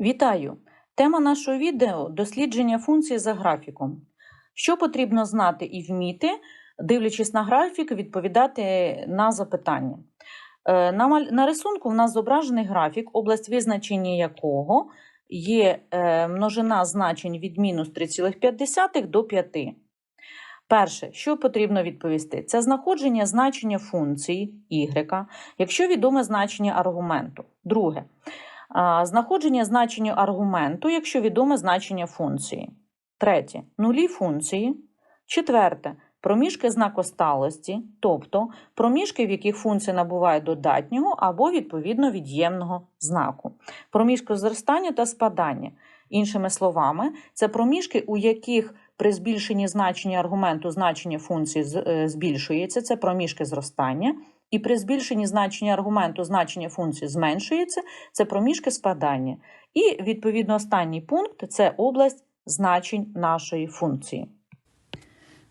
Вітаю! Тема нашого відео дослідження функції за графіком. Що потрібно знати і вміти, дивлячись на графік, відповідати на запитання. Е, На, рисунку в нас зображений графік, область визначення якого є е, множина значень від мінус 3,5 до 5. Перше, що потрібно відповісти, це знаходження значення функції y, якщо відоме значення аргументу. Друге, знаходження значення аргументу, якщо відоме значення функції. Третє нулі функції. Четверте проміжки знакосталості, тобто проміжки, в яких функція набуває додатнього або відповідно від'ємного знаку. Проміжки зростання та спадання. Іншими словами, це проміжки, у яких при збільшенні значення аргументу значення функції е, збільшується, це проміжки зростання. І при збільшенні значення аргументу значення функції зменшується, це проміжки спадання. І відповідно останній пункт це область значень нашої функції.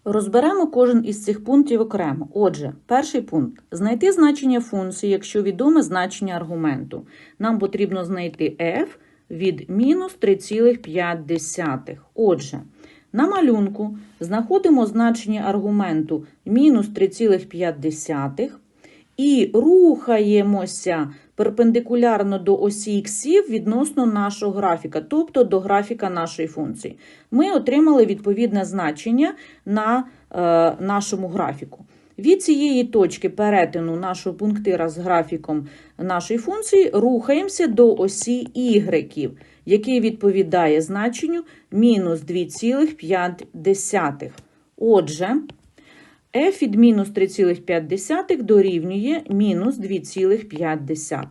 Розберемо кожен із цих пунктів окремо. Отже, перший пункт знайти значення функції, якщо відоме значення аргументу. Нам потрібно знайти f від мінус 3,5. Отже, на малюнку знаходимо значення аргументу мінус 3,5 і рухаємося перпендикулярно до осі іксів відносно нашого графіка, тобто до графіка нашої функції. Ми отримали відповідне значення на е, нашому графіку. Від цієї точки перетину нашого пунктира з графіком нашої функції рухаємося до осі y, який відповідає значенню мінус 2,5. Отже, f від мінус 3,5 дорівнює мінус 2,5.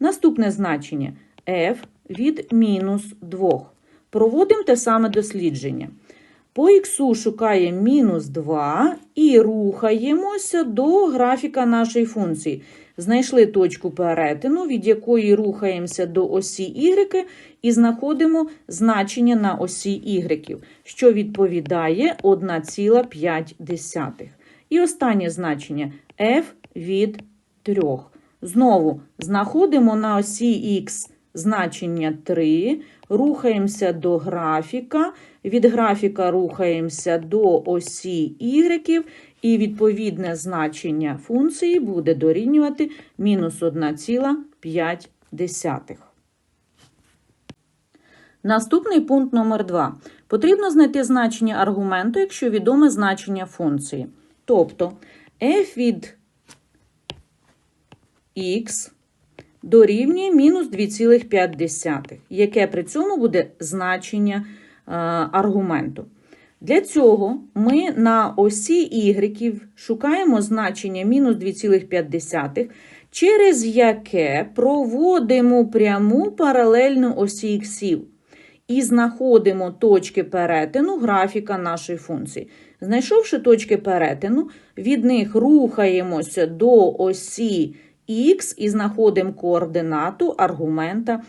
Наступне значення f від мінус 2. Проводимо те саме дослідження. По х шукає мінус 2 і рухаємося до графіка нашої функції. Знайшли точку перетину, від якої рухаємося до осі y і знаходимо значення на осі y, що відповідає 1,5. І останнє значення f від 3. Знову знаходимо на осі х значення 3, рухаємося до графіка, від графіка рухаємося до осі y, і відповідне значення функції буде дорівнювати мінус 1,5. Наступний пункт номер 2. Потрібно знайти значення аргументу, якщо відоме значення функції. Тобто f від x дорівнює мінус 2,5, яке при цьому буде значення е, аргументу. Для цього ми на осі y шукаємо значення мінус 2,5, через яке проводимо пряму паралельну осі іксів і знаходимо точки перетину графіка нашої функції. Знайшовши точки перетину, від них рухаємося до осі х і знаходимо координату аргумента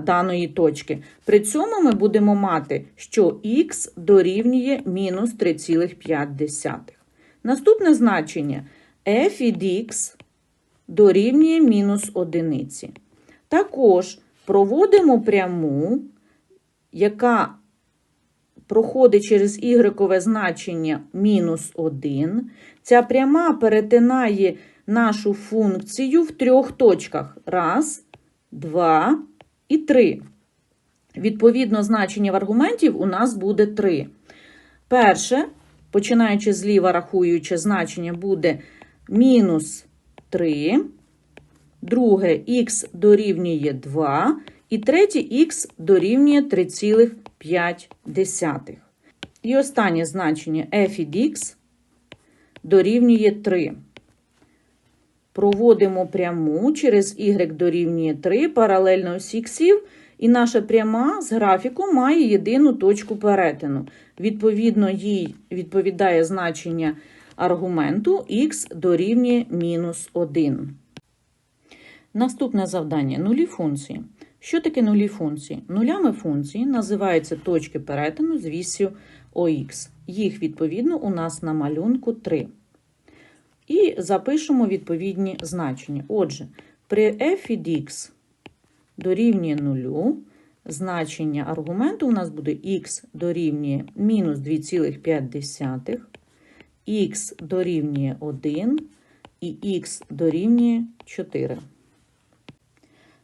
даної точки. При цьому ми будемо мати, що х дорівнює мінус 3,5. Наступне значення f від х дорівнює мінус одиниці. Також проводимо пряму, яка проходить через ігрекове значення мінус 1. Ця пряма перетинає нашу функцію в трьох точках. Раз, два і три. Відповідно, значення в аргументів у нас буде 3. Перше, починаючи зліва, рахуючи, значення буде мінус 3. Друге х дорівнює 2. І третє х дорівнює 3,5. І останнє значення f від х дорівнює 3. Проводимо пряму через y дорівнює 3 паралельно осі іксів, і наша пряма з графіком має єдину точку перетину. Відповідно, їй відповідає значення аргументу х дорівнює мінус 1. Наступне завдання нулі функції. Що таке нулі функції? Нулями функції називаються точки перетину з вісю ОХ. Їх, відповідно, у нас на малюнку 3. І запишемо відповідні значення. Отже, при f від x дорівнює нулю, значення аргументу у нас буде х дорівнює мінус 2,5, х дорівнює 1 і х дорівнює 4.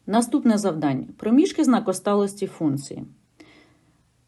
Наступне завдання. Проміжки знакосталості функції.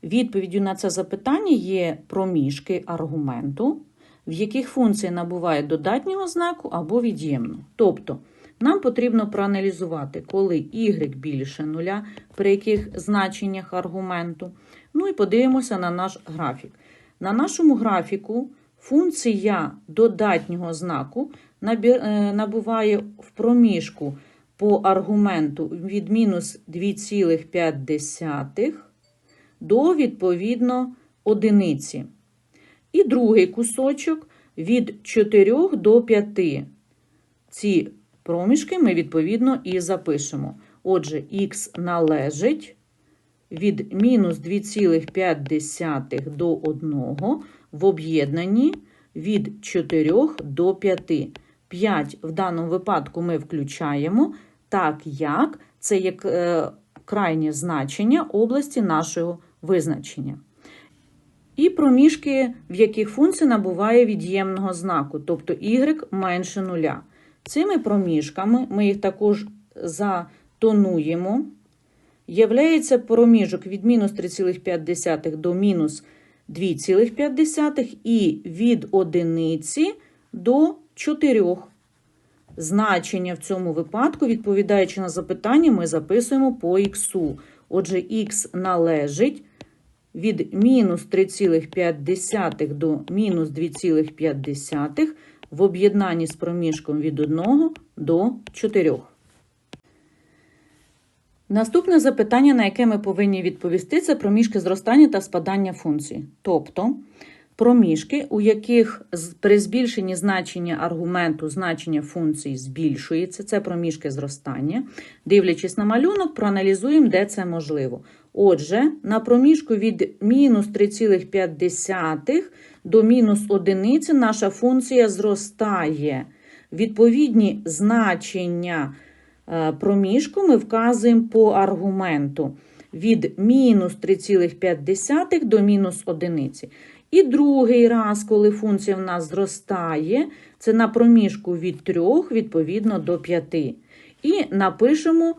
Відповіддю на це запитання є проміжки аргументу, в яких функція набуває додатнього знаку або від'ємного. Тобто, нам потрібно проаналізувати, коли y більше нуля, при яких значеннях аргументу. Ну і подивимося на наш графік. На нашому графіку функція додатнього знаку е, набуває в проміжку по аргументу від мінус 2,5 до, відповідно, одиниці. І другий кусочок від 4 до 5. Ці проміжки ми, відповідно, і запишемо. Отже, х належить від мінус 2,5 до 1 в об'єднанні від 4 до 5. 5 в даному випадку ми включаємо, так як це є е, крайнє значення області нашого визначення. І проміжки, в яких функція набуває від'ємного знаку, тобто y менше нуля. Цими проміжками, ми їх також затонуємо, являється проміжок від мінус 3,5 до мінус 2,5 і від одиниці до 4. Значення в цьому випадку, відповідаючи на запитання, ми записуємо по х. Отже, х належить від мінус 3,5 до мінус 2,5 в об'єднанні з проміжком від 1 до 4. Наступне запитання, на яке ми повинні відповісти, це проміжки зростання та спадання функції. Тобто проміжки, у яких при збільшенні значення аргументу значення функції збільшується, це проміжки зростання. Дивлячись на малюнок, проаналізуємо, де це можливо. Отже, на проміжку від мінус 3,5 до мінус 1 наша функція зростає. Відповідні значення е, проміжку ми вказуємо по аргументу від мінус 3,5 до мінус 1. І другий раз, коли функція в нас зростає, це на проміжку від 3 відповідно до 5. І напишемо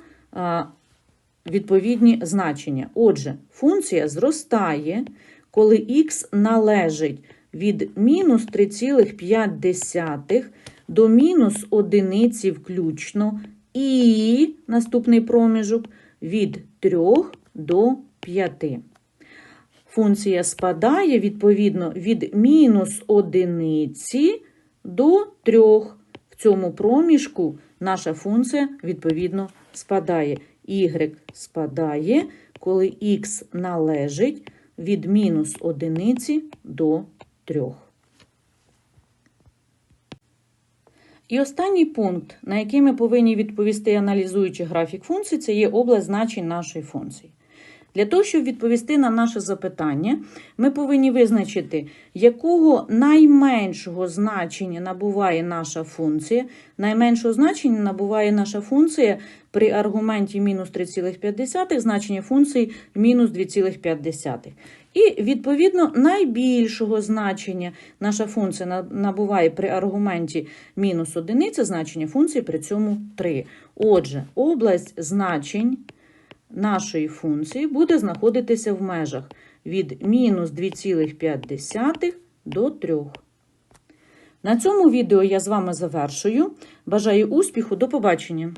відповідні значення. Отже, функція зростає, коли х належить від мінус 3,5 до мінус 1 включно, і наступний проміжок від 3 до 5. Функція спадає відповідно від мінус 1 до 3. В цьому проміжку наша функція відповідно спадає. Y спадає, коли х належить від мінус 1 до 3. І останній пункт, на який ми повинні відповісти, аналізуючи графік функцій, це є область значень нашої функції. Для того, щоб відповісти на наше запитання, ми повинні визначити, якого найменшого значення набуває наша функція. Найменшого значення набуває наша функція при аргументі мінус 3,5, значення функції мінус 2,5. І, відповідно, найбільшого значення наша функція набуває при аргументі мінус 1, значення функції при цьому 3. Отже, область значень нашої функції буде знаходитися в межах від мінус 2,5 до 3. На цьому відео я з вами завершую. Бажаю успіху, до побачення!